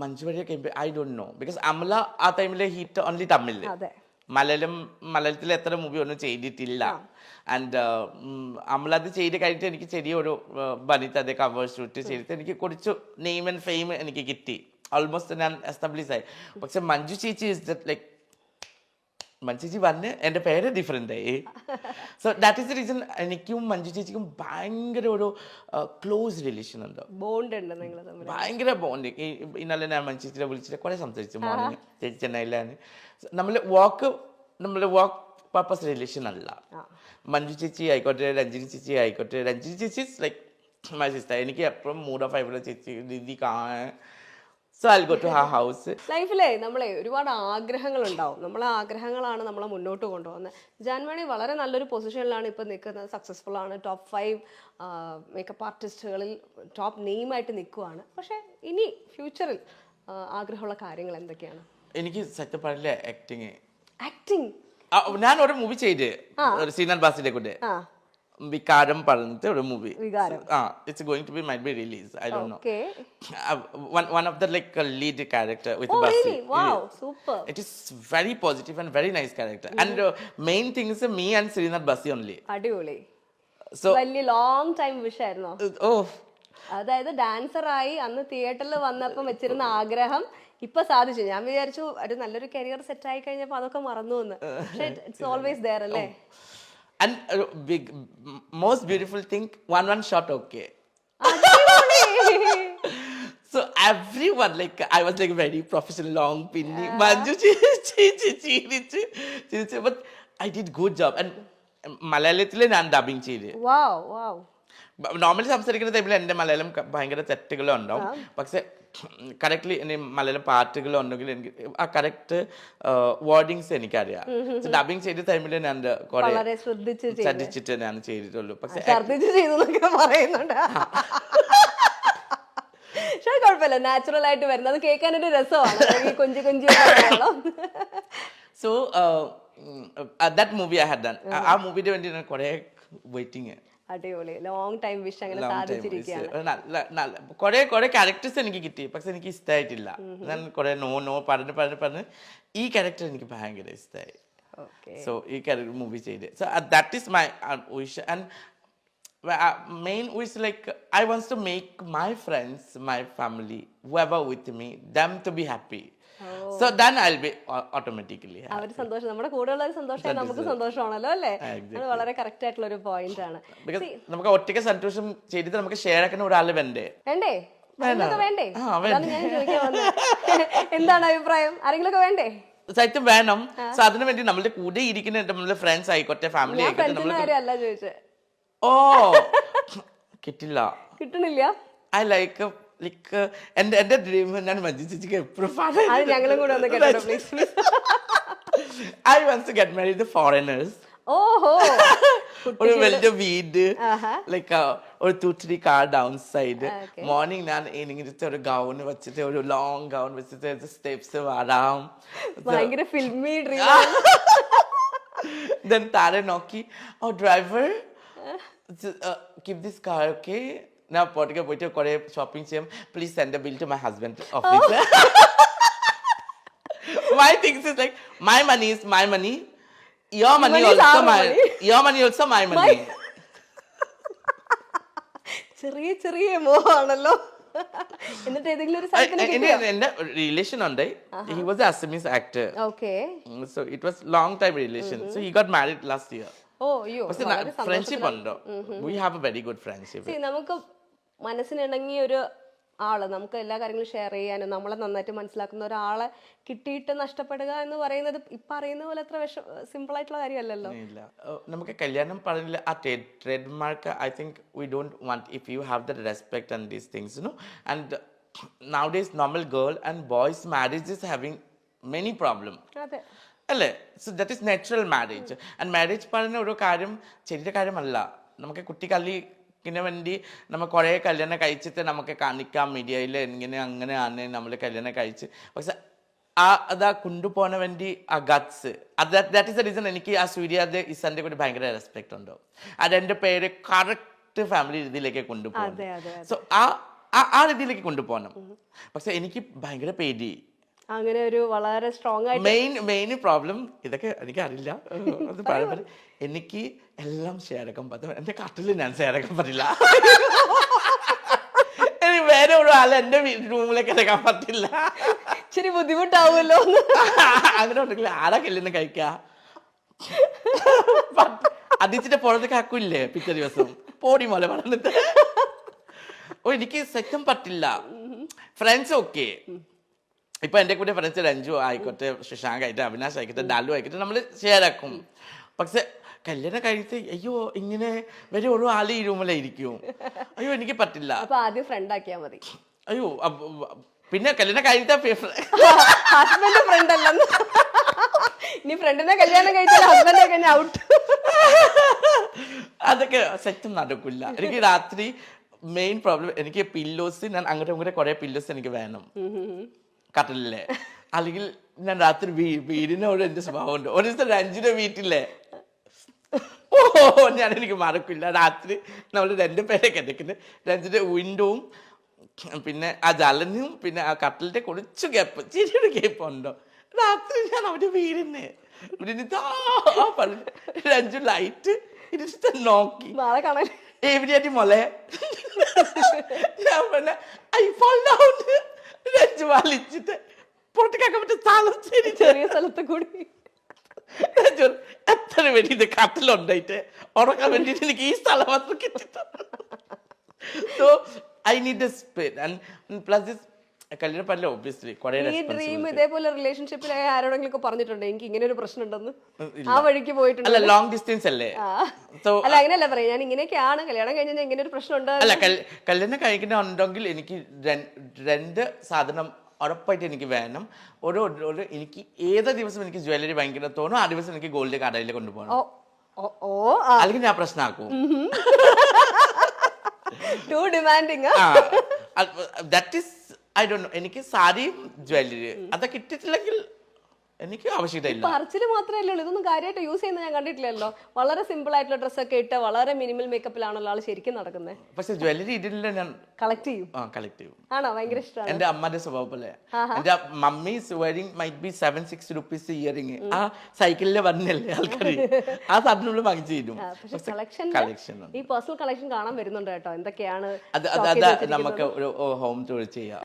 Manju Warrier I don't know because Amala ആ ടൈമിലെ hit only തമിഴിൽ അതെ. മലയാളം മലയാളത്തിൽ എത്ര മൂവി ഒന്നും ചെയ്തിട്ടില്ല. ആൻഡ് അമല അത് ചെയ്ത് കഴിഞ്ഞിട്ട് എനിക്ക് ചെറിയൊരു ബനിതയുടെ കവർ ഷൂട്ട് ചെയ്തിട്ട് എനിക്ക് കുറച്ച് നെയിം ആൻഡ് ഫെയിം എനിക്ക് കിട്ടി. ഓൾമോസ്റ്റ് ഞാൻ എസ്റ്റാബ്ലിഷ് ആയി. പക്ഷെ മഞ്ജു ചേച്ചി ഇസ് ദ ലൈക്ക് മഞ്ജു ചേച്ചി വന്ന് എന്റെ പേര് ഡിഫറെന്റ് ആയി. So that is the reason എനിക്കും മഞ്ജു ചേച്ചിക്കും ഭയങ്കര ഒരു ക്ലോസ് റിലേഷൻ ഉണ്ട്. ബോണ്ട് ഉണ്ട് നിങ്ങൾ ഭയങ്കര ബോണ്ട് ഇന്നലെ ഞാൻ മഞ്ജു ചേച്ചിയെ വിളിച്ചിട്ട് കുറെ സംസാരിച്ചു. മോർണിംഗ് ചേച്ചി ചെന്നൈയിലാണ് നമ്മൾ വാക്ക് നമ്മൾ വാക്ക് പർപ്പസ് റിലേഷൻ അല്ല. മഞ്ജു ചേച്ചി ആയിക്കോട്ടെ രഞ്ജിനി ചേച്ചി ആയിക്കോട്ടെ. രഞ്ജിനി ചേച്ചി ലൈക്ക് മൈ സിസ്റ്റർ എനിക്ക് എപ്പോഴും മൂഡ് ഓഫ് ആയിപ്പോഴും ചേച്ചി രീതി കാണാൻ so I go to her house ലൈഫിലെ നമ്മളെ ഒരുപാട് ആഗ്രഹങ്ങൾ ഉണ്ടാവും. നമ്മളെ ആഗ്രഹങ്ങളാണ് നമ്മളെ മുന്നോട്ട് കൊണ്ടുപോകുന്നത്. ജാൻമണി വളരെ നല്ലൊരു പൊസിഷനിലാണ് ഇപ്പം നിൽക്കുന്നത്. സക്സസ്ഫുൾ ആണ്. ടോപ്പ് ഫൈവ് മേക്കപ്പ് ആർട്ടിസ്റ്റുകളിൽ ടോപ്പ് നെയിമായിട്ട് നിൽക്കുവാണ്. പക്ഷേ ഇനി ഫ്യൂച്ചറിൽ ആഗ്രഹമുള്ള കാര്യങ്ങൾ എന്തൊക്കെയാണ്? എനിക്ക് സത്യം പറഞ്ഞില്ല ആക്ടിങ് ആക്ടിങ് ഞാൻ ഒരു മൂവി ചെയ്ത്. സീനൽ ബാസിന്റെ കൂടെ വികാരം പറഞ്ഞിട്ട് ഒരു മൂവി. ആ it's going to be might be release I do know one uh, one one of the like uh, lead character with oh Basi. Really wow super It is very positive and very nice character. And uh, main thing is uh, me and Srinath Basi only. അടിപൊളി. So വലിയ long time wish ആയിരുന്നു? oh. അതായത് dancer ആയി അന്ന് തിയേറ്ററിൽ വന്നപ്പം വെച്ചിരുന്ന ആഗ്രഹം ഇപ്പൊ സാധിച്ചു. ഞാൻ വിചാരിച്ചു ഒരു നല്ലൊരു കരിയർ സെറ്റ് ആയി കഴിഞ്ഞപ്പോ അതൊക്കെ മറന്നു എന്ന് പക്ഷേ ഇറ്റ്സ് ഓൾവേസ് ദയർ അല്ലേ? and uh, big m- most beautiful thing one one shot okay. So everyone like I was like very professional long pinny manju chi chi chi chi chi chi chi but I did good job and മലയാളത്തിലെ ഞാൻ dubbing ചെയ്ത് വാവ് വാവ് normally സംസാരിക്കുന്ന ടൈമിൽ എന്റെ മലയാളം ഭയങ്കര തെറ്റുകളും ഉണ്ടാവും പക്ഷെ കറക്റ്റ്ലി ഇനി മലയാളം പാട്ടുകളും ഉണ്ടെങ്കിൽ എനിക്ക് ആ കറക്റ്റ് വേർഡിങ്സ് എനിക്കറിയാം. ഡബിങ് ചെയ്ത ടൈമിൽ ഞാൻ കുറെ വളരെ ശ്രദ്ധിച്ച് ചെയ്തു. ചതിച്ചിട്ട് ഞാൻ ചെയ്തിട്ടുള്ളൂ. പക്ഷെ പറയുന്നുണ്ട്. പക്ഷെ കുഴപ്പമില്ല. നാച്ചുറൽ ആയിട്ട് വരുന്നത് കേൾക്കാൻ ഒരു രസമാണ്. ഈ കൊഞ്ചി കൊഞ്ചി so that movie I had done ആ. മൂവിന്റെ വേണ്ടി ഞാൻ കുറെ വെയിറ്റിംഗ് അടിപൊളി. ലോങ് ടൈം വിഷ് അങ്ങനെ സാധിച്ചിരിക്കുകയാണ്. നല്ല നല്ല കുറെ കുറെ ക്യാരക്ടേഴ്സ് എനിക്ക് കിട്ടി. പക്ഷെ എനിക്ക് ഇഷ്ടമായിട്ടില്ല ഞാൻ കുറെ നോ നോ പറഞ്ഞ് പറഞ്ഞ് പറഞ്ഞ്. ഈ ക്യാരക്ടർ എനിക്ക് ഭയങ്കര ഇഷ്ടമായി സോ ഈ ക്യാരക്ടർ മൂവി ചെയ്ത്. So that is my wish and main wish like I wants to make my friends my family friends, with me them to be happy then I'll be au- automatically happy. അവർ സന്തോഷം. നമ്മുടെ കൂടെയുള്ള ഒരു സന്തോഷം നമുക്ക് സന്തോഷമാണല്ലോ അല്ലേ? അത് വളരെ കറക്റ്റ് ആയിട്ടുള്ള ഒരു പോയിന്റ് ആണ്. നമുക്ക് ഒറ്റയ്ക്ക് സന്തോഷം ചെയ്തിട്ട് നമുക്ക് ഷെയർ ആക്കുന്ന ഒരാൾ വേണ്ടേ? വേണ്ടേ? വേണ്ടേ. ആ, എന്താണ് അഭിപ്രായം? ആരെങ്കിലുമൊക്കെ വേണ്ടേ? സത്യം വേണം. സോ അതിനു വേണ്ടി നമ്മളുടെ കൂടെ ഇരിക്കുന്ന നമ്മളുടെ ഫ്രണ്ട്സ് ആയിക്കോട്ടെ ഫാമിലി ആയിക്കോട്ടെ ഓ. കിട്ടില്ല. കിട്ടണില്ല? ഐ ലൈക്ക് ലൈക്ക് എന്റെ എന്റെ ഡ്രീം ഞാൻ മഞ്ജു ചേച്ചിക്ക് എപ്പോഴും അത് ഞങ്ങളും കൂടെ ഒന്ന് കേട്ടോ please I want to get married foreigners ഓഹോ. ഒരു വലിയ വീട്. ലൈക്ക് ഒരു two three car down side. Morning ഞാൻ ഇങ്ങനത്തെ ഒരു ഗൗൺ വെച്ചിട്ട് ഒരു ലോങ് ഗൗൺ വെച്ചിട്ട് സ്റ്റെപ്സ് വരാം. ഭയങ്കര ഫിൽമി ഡ്രീം ദെൻ താരെ നോക്കി ഓ driver keep this car okay ഞാൻ പുറത്തേക്ക് പോയിട്ട് കുറെ ഷോപ്പിംഗ് ചെയ്യാം please send bill to my husband office my things is like my money is my money your money also my your money also my your money also my money. ചെറിയ ചെറിയ മോഹമാണല്ലോ എന്നിട്ട് ഏതെങ്കിലും ഒരു എന്റെ റിലേഷൻ ഉണ്ട് he was Assamese actor okay so it was long time relation so he got married last year oh അയ്യോ friendship ഉണ്ടോ? We have a very good friendship നമുക്ക് മനസ്സിനിണങ്ങിയ ഒരു ആൾ. നമുക്ക് എല്ലാ കാര്യങ്ങളും ഷെയർ ചെയ്യാനും നമ്മളെ നന്നായിട്ട് മനസ്സിലാക്കുന്ന ഒരാളെ കിട്ടിയിട്ട് നഷ്ടപ്പെടുക എന്ന് പറയുന്നത് ഇപ്പൊ അറിയുന്ന പോലെ അത്ര വിഷ സിമ്പിൾ ആയിട്ടുള്ള കാര്യമല്ലല്ലോ. ഇല്ല. നമുക്ക് കല്യാണം പറഞ്ഞില്ല. ആ trade mark I think we don't want if you have the respect and these things no and nowadays normal girl and boys marriage is having many problem അതെ. അല്ലേ? So that is natural marriage and marriage പറഞ്ഞ ഒരു കാര്യം ചെറിയ കാര്യമല്ല. നമുക്ക് കുട്ടിക്കല്ലിന് വേണ്ടി നമ്മൾ കുറേ കല്യാണം കഴിച്ചിട്ട് നമുക്ക് കാണിക്കാം മീഡിയയിൽ ഇങ്ങനെ അങ്ങനെയാണ് നമ്മൾ കല്യാണം കഴിച്ച്. പക്ഷെ ആ അതാ കൊണ്ടുപോകാൻ വേണ്ടി ആ ഗട്സ്. അത് ദാറ്റ് ഇസ് ദ റീസൺ എനിക്ക് ആ സൂര്യാദ് ഇസാന്റെ കൂടി ഭയങ്കര റെസ്പെക്റ്റ് ഉണ്ട്. അത് എന്റെ പേര് കറക്റ്റ് ഫാമിലി രീതിയിലേക്ക് കൊണ്ടുപോകും സോ ആ- ആ രീതിയിലേക്ക് കൊണ്ടുപോകണം പക്ഷെ എനിക്ക് ഭയങ്കര പേടി. അങ്ങനെ ഒരു വളരെ സ്ട്രോങ് ആയിട്ട് മെയിൻ മെയിൻ പ്രോബ്ലം ഇതൊക്കെ എനിക്ക് അറിയില്ല അത് പറയാൻ എനിക്ക് എല്ലാം ആക്കാൻ പറ്റും എന്റെ കട്ടിൽ ഞാൻ ആക്കാൻ പറ്റില്ല. എനിക്ക് വേറെ ഒരു ആൾ എന്റെ റൂമിലേക്ക് എടുക്കാൻ പറ്റില്ല. ഇച്ചിരി ബുദ്ധിമുട്ടാവുമല്ലോ. അങ്ങനെ ഉണ്ടെങ്കിൽ ആരാ കല്ലിന്ന് കഴിക്ക അതിച്ചിട്ട് പുറത്തേക്ക് ആക്കൂല്ലേ പിറ്റേ ദിവസം? പോടി മോലെ പറഞ്ഞിട്ട് ഓ എനിക്ക് സെക്കം പറ്റില്ല. ഫ്രണ്ട്സ് ഓക്കെ ഇപ്പൊ എന്റെ കൂടെ ഫ്രണ്ട്സ് രഞ്ജു ആയിക്കോട്ടെ ശുശാങ്ക് ആയിട്ട് അവിനാശ് ആയിക്കോട്ടെ ഡാലു ആയിക്കോട്ടെ നമ്മൾ ഷെയർ ആക്കും. പക്ഷെ കല്യാണം കഴിഞ്ഞിട്ട് അയ്യോ ഇങ്ങനെ വരെ ഓരോ ആൾ ഈ റൂമിലായിരിക്കും അയ്യോ എനിക്ക് പറ്റില്ല. അപ്പൊ ആദ്യം ഫ്രണ്ട് ആക്കിയാ മതി. അയ്യോ പിന്നെ കല്യാണം ഹസ്ബൻഡ് ഫ്രണ്ട് അല്ലെന്ന്. ഫ്രണ്ടിനെ കല്യാണം കഴിച്ചാൽ ഹസ്ബൻഡ് കഴിഞ്ഞ ഔട്ട് അതൊക്കെ സെറ്റും നടക്കില്ല എനിക്ക് രാത്രി മെയിൻ പ്രോബ്ലം എനിക്ക് പില്ലോസ് ഞാൻ അങ്ങോട്ടും ഇങ്ങോട്ടും കുറെ പില്ലോസ് എനിക്ക് വേണം. കട്ടലിലെ അല്ലെങ്കിൽ ഞാൻ രാത്രി വീ വീടിനോട് എന്റെ സ്വഭാവമുണ്ട്. ഒരു ദിവസം രഞ്ജിന്റെ വീട്ടിലെ ഓ ഞാൻ എനിക്ക് മറക്കില്ല. രാത്രി നമ്മൾ രണ്ടു പേരെ കിടക്കുന്നത് രഞ്ജിന്റെ വിൻഡോവും പിന്നെ ആ ജലനും പിന്നെ ആ കട്ടലിന്റെ കുറച്ച് ഗ്യാപ്പ് ചെറിയൊരു ഗ്യാപ്പ് ഉണ്ടോ? രാത്രി ഞാൻ അവർ വീടിന് ഇരുന്നിട്ട് ആ പറഞ്ഞു രഞ്ജു ലൈറ്റ് ഇരുന്നിട്ട് നോക്കി. നാളെ കാണാൻ. എവിടെയാറ്റി മോളെ? ഞാൻ പറഞ്ഞ ഐ ഫോൺ ഡൗൺ രഞ്ജു വലിച്ചിട്ട് പുറത്തേക്കാക്കാൻ പറ്റും സ്ഥലം ശരി ചെറിയ സ്ഥലത്ത് കൂടി. രഞ്ജു എത്ര വേണ്ടി ഇത് കട്ടിലുണ്ടായിട്ട് ഉറക്കാൻ വേണ്ടിയിട്ട് എനിക്ക് ഈ സ്ഥലം മാത്രം കിട്ടിട്ട് so I need a space and plus this കല്യാണം പറ്റില്ല ഒബ്വിയസ്ലി ഈ ഡ്രീം ഇതേപോലെ റിലേഷൻഷിപ്പിൽ ആരോടെങ്കിലും ഒക്കെ പറഞ്ഞിട്ടുണ്ടോ? എനിക്ക് ഇങ്ങനെ ഒരു പ്രശ്നം ഉണ്ടെന്ന് ആ വഴിക്ക് പോയിട്ടുണ്ട്? അല്ല ലോങ് ഡിസ്റ്റൻസ് അല്ലേ? അല്ല അങ്ങനെയല്ല പറയാം. ഞാൻ ഇങ്ങനെയൊക്കെയാണ് കല്യാണം കഴിഞ്ഞാൽ ഇങ്ങനെ ഒരു പ്രശ്നം ഉണ്ട് അല്ല കല്യാണം കഴിക്കണമെന്നുണ്ടെങ്കിൽ എനിക്ക് രണ്ട് സാധനം ഉറപ്പായിട്ട് എനിക്ക് വേണം. ഒരു ഒരു എനിക്ക് ഏത് ദിവസം എനിക്ക് ജ്വല്ലറി ഭയങ്കര തോന്നും ആ ദിവസം എനിക്ക് ഗോൾഡ് കടയിൽ കൊണ്ടുപോകണം. അല്ലെങ്കിൽ ഞാൻ പ്രശ്നമാക്കും too demanding that is I do എനിക്ക് സാരിയും ജ്വല്ലറി അതൊക്കെ ഇട്ടിട്ടില്ലെങ്കിൽ എനിക്ക് ആവശ്യമില്ല. പറച്ചിൽ മാത്രമേ ഉള്ളൂ. ഇതൊന്നും കാര്യമായിട്ട് യൂസ് ചെയ്യുന്ന ഞാൻ കണ്ടിട്ടില്ലല്ലോ. വളരെ സിമ്പിൾ ആയിട്ടുള്ള ഡ്രസ്സൊക്കെ ഇട്ട് വളരെ മിനിമൽ മേക്കപ്പിലാണല്ലോ ആൾ ശരിക്കും നടക്കുന്നത് പക്ഷെ ജ്വല്ലറി ഇതില്ല ഞാൻ. കളക്ട് ചെയ്യും. ആ കളക്ട് ചെയ്യും. ആണോ? ഭയങ്കര ഇഷ്ടമാണ് എന്റെ അമ്മയുടെ സ്വഭാവം പോലെ. എന്റെ mummy wearing might be seven six rupees earring ആ സൈക്കിളിൽ വന്നല്ലേ ആൾക്കാർ ആ സാധനം നമ്മൾ വാങ്ങിച്ചു തരും. പക്ഷെ കളക്ഷൻ കളക്ഷൻ ഈ പേഴ്സണൽ കളക്ഷൻ കാണാൻ വരുന്നുണ്ട് കേട്ടോ. എന്തൊക്കെയാണ് അത് അത്. നമുക്ക് ഒരു ഹോം ടൂർ ചെയ്യാം.